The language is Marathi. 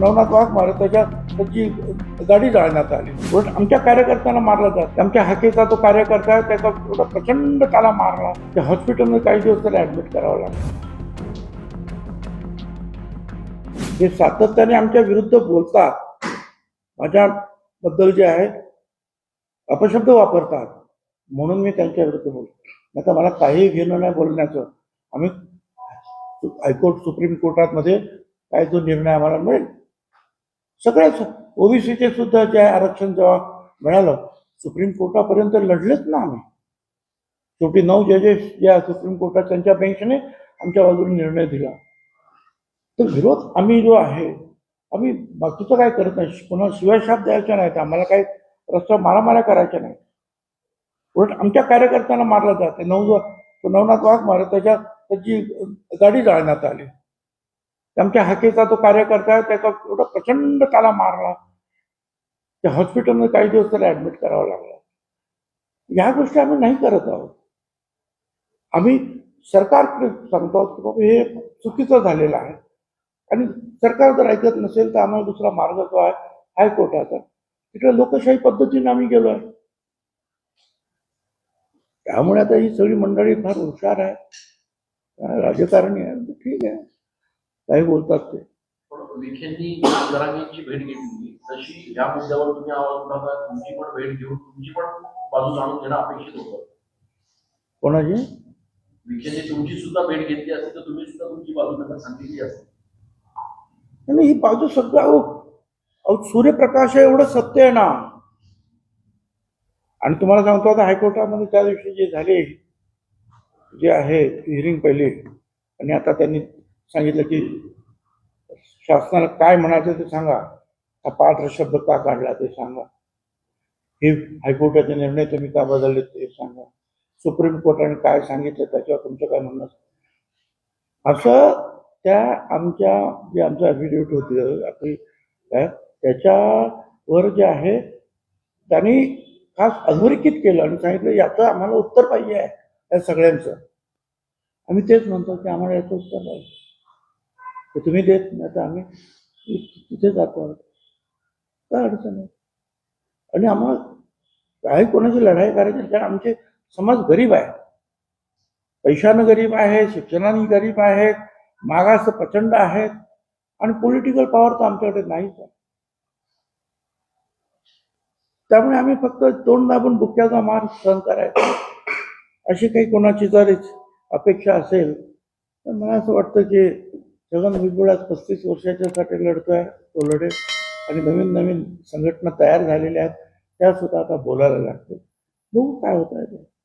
नवनाथ वाघ मारत त्याच्या त्याची गाडी जाळण्यात आली. उलट आमच्या कार्यकर्त्यांना मारला जात. आमच्या हाकेचा तो कार्यकर्ता आहे त्याचा एवढा प्रचंड त्याला मारला. त्या हॉस्पिटलमध्ये काही दिवस त्याला ॲडमिट करावं लागलं. हे सातत्याने आमच्या विरुद्ध बोलतात. माझ्याबद्दल जे आहे अपशब्द वापरतात. म्हणून मी त्यांच्या विरुद्ध बोलतो. नाही तर मला काही घेणं नाही बोलण्याचं. आम्ही हायकोर्ट सुप्रीम कोर्टामध्ये काय जो निर्णय आम्हाला मिळेल सगळ्याच ओबीसीचे सुद्धा जे आहे आरक्षण जेव्हा मिळालं सुप्रीम कोर्टापर्यंत लढलेच ना आम्ही. शेवटी नऊ जजेस जे आहे सुप्रीम कोर्टात त्यांच्या बेंचने आमच्या बाजूने निर्णय दिला. तर विरोध आम्ही जो आहे आम्ही बाकीचं काय करत नाही. पुन्हा शिवायशाप द्यायचा नाही आम्हाला काही रस्ता मारामाऱ्या करायच्या नाही उलट आमच्या कार्यकर्त्यांना मारला जाते. नऊ तो नवनाथ वाघ मारत त्याच्या त्याची गाडी जाळण्यात आली. आमच्या हाकेचा तो कार्यकर्ता आहे त्याचा एवढा प्रचंड त्याला मारला. त्या हॉस्पिटलमध्ये काही दिवस त्याला ऍडमिट करावं लागलं. ह्या गोष्टी आम्ही नाही करत आहोत. आम्ही सरकार सांगतो आहोत की बाबा हे चुकीचं झालेलं आहे. आणि सरकार जर ऐकत नसेल तर आम्हाला दुसरा मार्ग जो आहे हायकोर्टाचा तिकडे लोकशाही पद्धतीने आम्ही गेलो आहे. त्यामुळे आता ही सगळी मंडळी फार हुशार आहे. राजकारणी आहे ठीक आहे. काही बोलतात ते. विखेंनी जरांगींची भेट घेतली. तशी या मुद्द्यावर तुम्ही आवाज उठवता तुमची पण भेट घेऊन तुमची पण बाजू जाणून घेणं अपेक्षित होतं. कोणाची? विखेंनी तुमची सुद्धा भेट घेतली असती तर तुम्ही सुद्धा तुमची बाजू त्यांना सांगितली असती आणि ही बाजू सगळं अहो अहो, सूर्यप्रकाश आहे एवढं सत्य आहे ना. आणि तुम्हाला सांगतो आता हायकोर्टामध्ये त्या दिवशी जे झाले जे आहे हिअरिंग पहिली आणि आता त्यांनी सांगितलं की शासनाला काय म्हणायचं ते सांगा. हा पात्र शब्द का काढला ते सांगा. हे हायकोर्टाचे निर्णय तुम्ही का बदलले ते सांगा. सुप्रीम कोर्टाने काय सांगितलं त्याच्यावर तुमचं काय म्हणणं असं त्या आमच्या जे आमचं ॲफिडेविट होती आपली काय, त्याच्यावर जे आहे त्यांनी खास अधोरेखित केलं आणि सांगितलं याचं आम्हाला उत्तर पाहिजे आहे या सगळ्यांचं. आम्ही तेच म्हणतो की आम्हाला याचं उत्तर पाहिजे. ते तुम्ही देत नाही तर आम्ही तिथे जातो काय अडचण आहे? आणि आम्हाला काही कोणाची लढाई करायची कारण आमचे समाज गरीब आहे. पैशानं गरीब आहे शिक्षणाने गरीब आहेत मागास प्रचंड आहेत आणि पॉलिटिकल पॉवर तर आमच्याकडे नाहीच आहे. त्यामुळे आम्ही फक्त तोंड दाबून बुक्क्याचा मार सहन करायचा. अशी काही कोणाची जर अपेक्षा असेल तर मला असं वाटतं की जगन भुजबळ आज पस्तीस वर्षाच्यासाठी लढतोय तो लढेल. आणि नवीन नवीन संघटना तयार झालेल्या आहेत त्या सुद्धा आता बोलायला लागतील. बघू काय होत आहे ते?